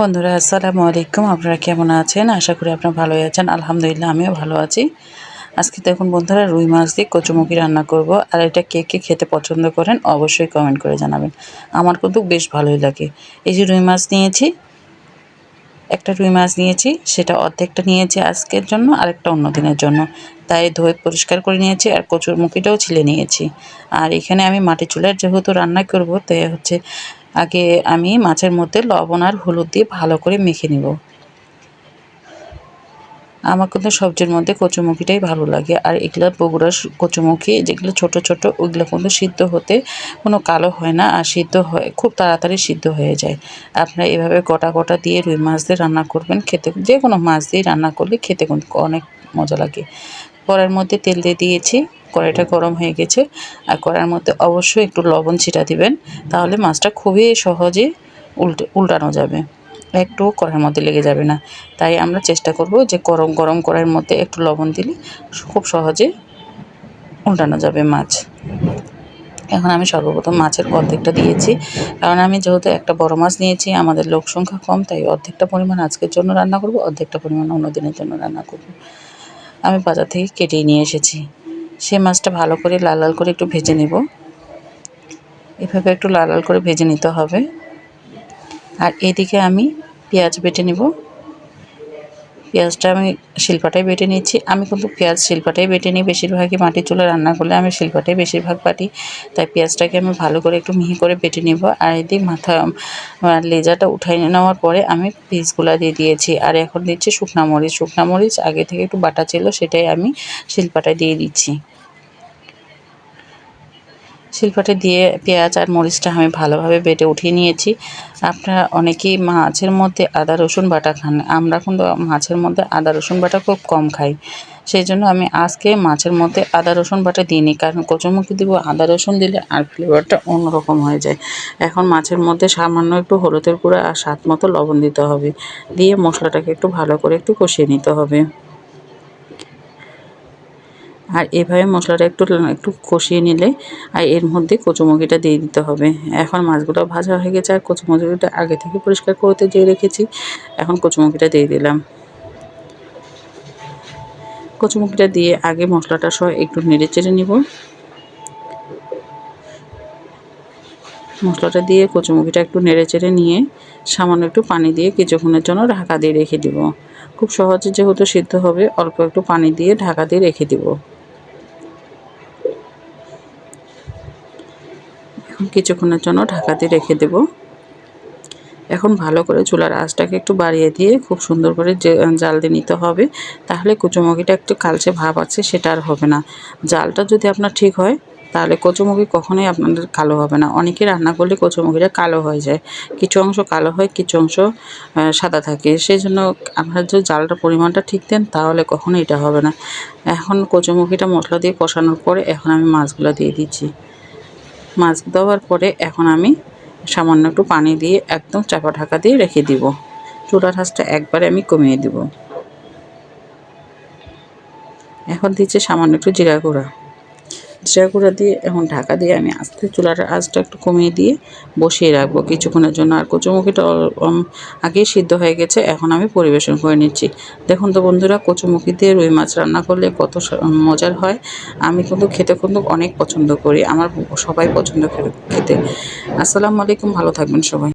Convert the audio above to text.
বন্ধুরা, আসসালামু আলাইকুম। আপনারা কেমন আছেন? আশা করি আপনারা ভালোই আছেন। আলহামদুলিল্লাহ, আমিও ভালো আছি। আজকে দেখুন বন্ধুরা, রুই মাছ দিয়ে কচুমুখি রান্না করব। আর এটা কে কে খেতে পছন্দ করেন অবশ্যই কমেন্ট করে জানাবেন। আমার কিন্তু বেশ ভালোই লাগে। এই যে রুই মাছ নিয়েছি, একটা রুই মাছ নিয়েছি, সেটা অর্ধেকটা নিয়েছি আজকের জন্য, আরেকটা অন্য দিনের জন্য। তাই ধুয়ে পরিষ্কার করে নিয়েছি আর কচুর মুখিটাও ছিলে নিয়েছি। আর এখানে আমি মাটি চুলার যেহেতু রান্না করব তাই হচ্ছে আগে আমি মাছের মধ্যে লবণ আর হলুদ দিয়ে ভালো করে মেখে নিব। আমার কিন্তু সবজির মধ্যে কচুমুখিটাই ভালো লাগে। আর এগুলো বগুড়ার কচুমুখি যেগুলো ছোট ছোট, ওইগুলো কিন্তু সিদ্ধ হতে কোনো কালো হয় না আর সিদ্ধ হয়, খুব তাড়াতাড়ি সিদ্ধ হয়ে যায়। আপনারা এভাবে গোটা গোটা দিয়ে রুই মাছ দিয়ে রান্না করবেন, খেতে, যে কোনো মাছ দিয়ে রান্না করলে খেতে কিন্তু অনেক মজা লাগে। কড়াইয়ের মধ্যে তেল দিয়ে দিয়েছি। কড়াইটা গরম হয়ে গেছে। আর কড়ার মধ্যে অবশ্যই একটু লবণ ছিটা দিবেন। তাহলে মাছটা খুবই সহজে উল্টে উল্টানো যাবে। একটু কড়াইয়ের মধ্যে লেগে যাবে না। তাই আমরা চেষ্টা করব যে গরম গরম কড়াইয়ের মধ্যে একটু লবণ দিলে খুব সহজে উল্টানো যাবে মাছ। এখন আমি সর্বপ্রথম মাছের অর্ধেকটা দিয়েছি। কারণ আমি যেহেতু একটা বড় মাছ নিয়েছি, আমাদের লোক সংখ্যা কম, তাই অর্ধেকটা পরিমাণ আজকের জন্য রান্না করব, অর্ধেকটা পরিমাণ অন্য দিনের জন্য রান্না করব। আমি বাজার থেকে কেটে নিয়ে এসেছি। সে মাছটা ভালো করে লাল লাল করে একটু ভেজে নেব। এভাবে একটু লাল লাল করে ভেজে নিতে হবে। আর এদিকে আমি পেঁয়াজ বেটে নেব। পেঁয়াজটা আমি শিলপাটায় বেটে নিচ্ছি। আমি কিন্তু পেঁয়াজ শিলপাটাই বেটে নিই। বেশিরভাগই মাটির চুলে রান্না করলে আমি শিলপাটাই বেশিরভাগ বাটি তাই পেঁয়াজটাকে আমি ভালো করে একটু মিহি করে বেটে নেব। আর এদিকে মাথা লেজাটা উঠাই নেওয়ার পরে আমি পিসগুলা দিয়ে দিয়েছি। আর এখন দিচ্ছি শুকনা মরিচ। শুকনা মরিচ আগে থেকে একটু বাটা ছিল, সেটাই আমি শিলপাটায় দিয়ে দিচ্ছি। শিলপাটে দিয়ে পেঁয়াজ আর মরিচটা আমি ভালোভাবে বেটে উঠিয়ে নিয়েছি। আপনারা অনেকেই মাছের মধ্যে আদা, রসুন, বাটা খান। আমরা কিন্তু মাছের মধ্যে আদা, রসুন, বাটা খুব কম খাই। সেই জন্য আমি আজকে মাছের মধ্যে আদা, রসুন, বাটা দিইনি। কারণ কচুমুখি দিব, আদা, রসুন দিলে আর ফ্লেভারটা অন্যরকম হয়ে যায়। এখন মাছের মধ্যে সামান্য একটু হলুদের গুঁড়া আর স্বাদ মতো লবণ দিতে হবে। দিয়ে মশলাটাকে একটু ভালো করে একটু কষিয়ে নিতে হবে। আর এভাবে মশলাটা একটু একটু কষিয়ে নিলে আর এর মধ্যে কচুমুখিটা দিয়ে দিতে হবে। এখন মাছগুলো ভাজা হয়ে গেছে আর কচুমুখিটা আগে থেকে পরিষ্কার করতে দিয়ে রেখেছি। এখন কচুমুখিটা দিয়ে দিলাম। কচুমুখিটা দিয়ে আগে মশলাটা সহ একটু নেড়ে চেড়ে নিব। মশলাটা দিয়ে কচুমুখিটা একটু নেড়ে চেড়ে নিয়ে সামান্য একটু পানি দিয়ে কিছুক্ষণের জন্য ঢাকা দিয়ে রেখে দিব। খুব সহজে যেহেতু সিদ্ধ হবে, অল্প একটু পানি দিয়ে ঢাকা দিয়ে রেখে দিব। কিছুক্ষণের জন্য ঢাকাতে রেখে দেব। এখন ভালো করে চুলার আঁচটাকে একটু বাড়িয়ে দিয়ে খুব সুন্দর করে জাল দিয়ে নিতে হবে। তাহলে কুচুমুখিটা একটু কালচে ভাব আছে, সেটা আর হবে না। জালটা যদি আপনার ঠিক হয়, তাহলে কচুমুখি কখনোই আপনাদের কালো হবে না। অনেকে রান্না করলে কচুমুখিটা কালো হয়ে যায়। কিছু অংশ কালো হয়, কিছু অংশ সাদা থাকে। সেই জন্য আপনার যদি জালটার পরিমাণটা ঠিক দেন, তাহলে কখনো এটা হবে না। এখন কচুমুখিটা মশলা দিয়ে কষানোর পরে এখন আমি মাছগুলো দিয়ে দিচ্ছি। মাছ দেওয়ার পরে এখন আমি সামান্য একটু পানি দিয়ে একদম চাপা ঢাকা দিয়ে রেখে দিব। চুলার হাঁসটা একবারে আমি কমিয়ে দিব। এখন দিচ্ছে সামান্য একটু জিরা গুঁড়া। জিরা গুঁড়া দিয়ে এখন ঢাকা দিয়ে আমি আস্তে চুলার আঁচটা একটু কমিয়ে দিয়ে বসিয়ে রাখব কিছুক্ষণের জন্য। আর কচুমুখিটা আগেই সিদ্ধ হয়ে গেছে, এখন আমি পরিবেশন করে নিচ্ছি। দেখুন তো বন্ধুরা, কচুমুখি দিয়ে রুই মাছ রান্না করলে কত মজার হয়। আমি কিন্তু খেতে কিন্তু অনেক পছন্দ করি, আমার সবাই পছন্দ করে খেতে। আসসালামু আলাইকুম, ভালো থাকবেন সবাই।